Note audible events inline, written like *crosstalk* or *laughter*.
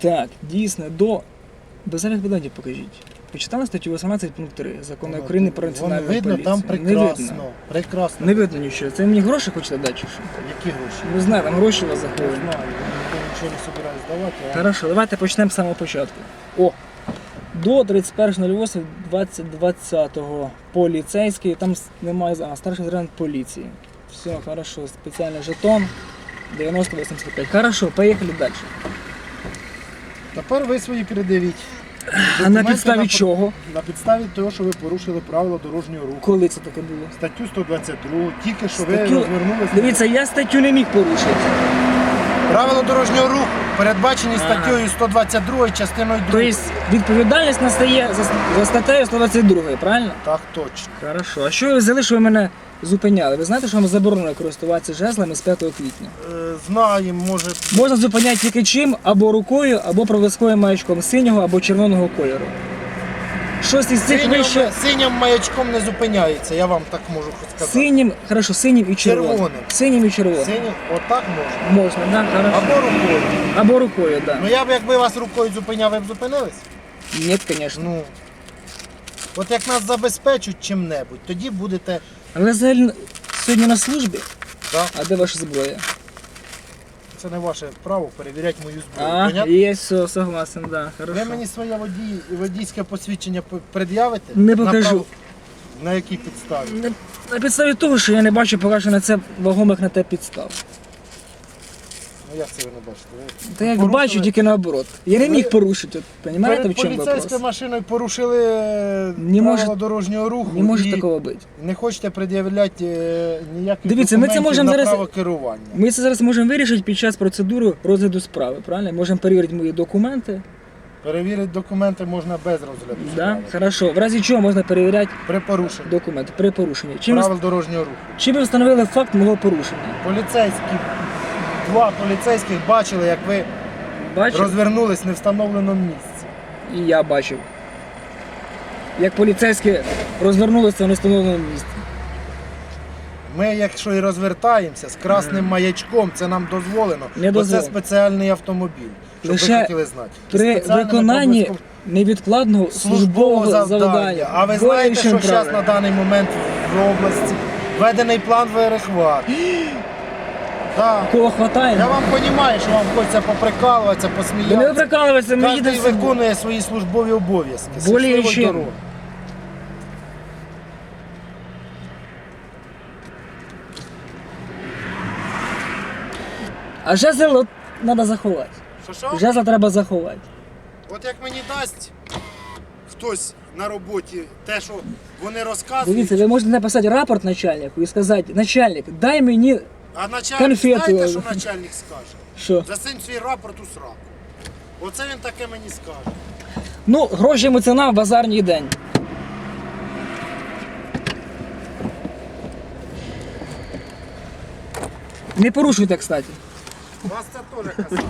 Так, дійсно, до. Без відповідальності покажіть. Почитали статтю 18 пункт 3 закону Воно- України про воно національну видно поліцію. там Не прекрасно. видно. Прекрасно. Не видно нічого. Це мені гроші хочете дати чи що? Які гроші? Не знаю, там гроші у вас Не заховані. знаю, я нічого не собираюсь давати. Хорошо, давайте почнемо з самого початку. О! До 31.08.2020 поліцейський, там с- немає а, старший сержант поліції. Все, хорошо, спеціальний жетон 9085. Хорошо, поїхали далі. Тепер ви свої передивіть. А на Документи підставі на- чого? На підставі того, що ви порушили правила дорожнього руху. Коли це таке було? Статтю 122, тільки що ви Статтю- розвернулися. Дивіться, я статтю не міг порушити. Правила дорожнього руху передбачені статтею 122 частиною 2. Тобто відповідальність настає за, за статтею 122, правильно? Так точно. Хорошо. А що ви взяли, що ви мене зупиняли? Ви знаєте, що вам заборонено користуватися жезлами з 5 квітня? Е, знаємо, може. Можна зупиняти тільки чим, або рукою, або проводською маячком синього або червоного кольору. Щось із цих Синім, вище синім маячком не зупиняється, я вам так можу сказати. синім, хорошо, синім і червоним. Червоним. Синім і червоним. Синім, отак можна. Можна, да, хорошо. Або рукою. Або рукою, да. Ну я б якби вас рукою зупиняв, ви б зупинились? Ні, звісно. Ну. От як нас забезпечуть чим-небудь, тоді будете. А ви взагалі сьогодні на службі? Да? А де ваша зброя? Це не ваше право перевіряти мою зброю. А, Понятно? є, все, согласен, да, хорошо. Ви мені своє водій, водійське посвідчення п- пред'явите? Не На покажу. право- На якій підставі? На, на підставі того, що я не бачу поки що на це вагомих на те підстав. Ну як це ви не бачите? Ви Та як порушили- бачу, тільки наоборот. Я не Ви- міг порушити, от, розумієте, в Перед чому поліцейською вопрос? машиною порушили е, Не правила може- дорожнього руху Не може і такого бути. не хочете пред'являти е, ніяких Дивіться, ми це документів можемо на зараз- право керування. Ми це зараз можемо вирішити під час процедури розгляду справи, правильно? Можемо перевірити мої документи. Перевірити документи можна без розгляду Да? справи. Хорошо. В разі чого можна перевіряти При порушенні документи при порушенні. Чим, ви- правил дорожнього руху. чим ви встановили факт мого порушення? Поліцейські, два поліцейських бачили, як ви Бачите? розвернулись в невстановленому місці. І я бачив. Як поліцейські розвернулися в нестановленому місці. Ми, якщо і розвертаємося з красним маячком, це нам дозволено. Не бо це дозволено. спеціальний автомобіль. Щоб Лише ви хотіли знати. При виконанні проблиском- невідкладного службового завдання. А ви знаєте, що зараз на даний момент в області введений план перехват. *gasps* Кого хватає? Я вам розумію, що вам хочеться поприкалуватися, Да не посміятися. прикалуйся, ми Кожен їдемо. виконує свої службові обов'язки. Более Щасливої чим. дороги. А жезл от, треба заховати. Що що? Жезл треба заховати. От як мені дасть хтось на роботі те, що вони розказують, Дивіться, ви можете написати рапорт начальнику і сказати, начальник, дай мені а начальник конфету. знаєте, що начальник скаже? що? Засинь свій рапорт у сраку. Оце він таке мені скаже. Ну, гроші йому ціна в базарній день. Не порушуйте, кстати. Вас це теж касається.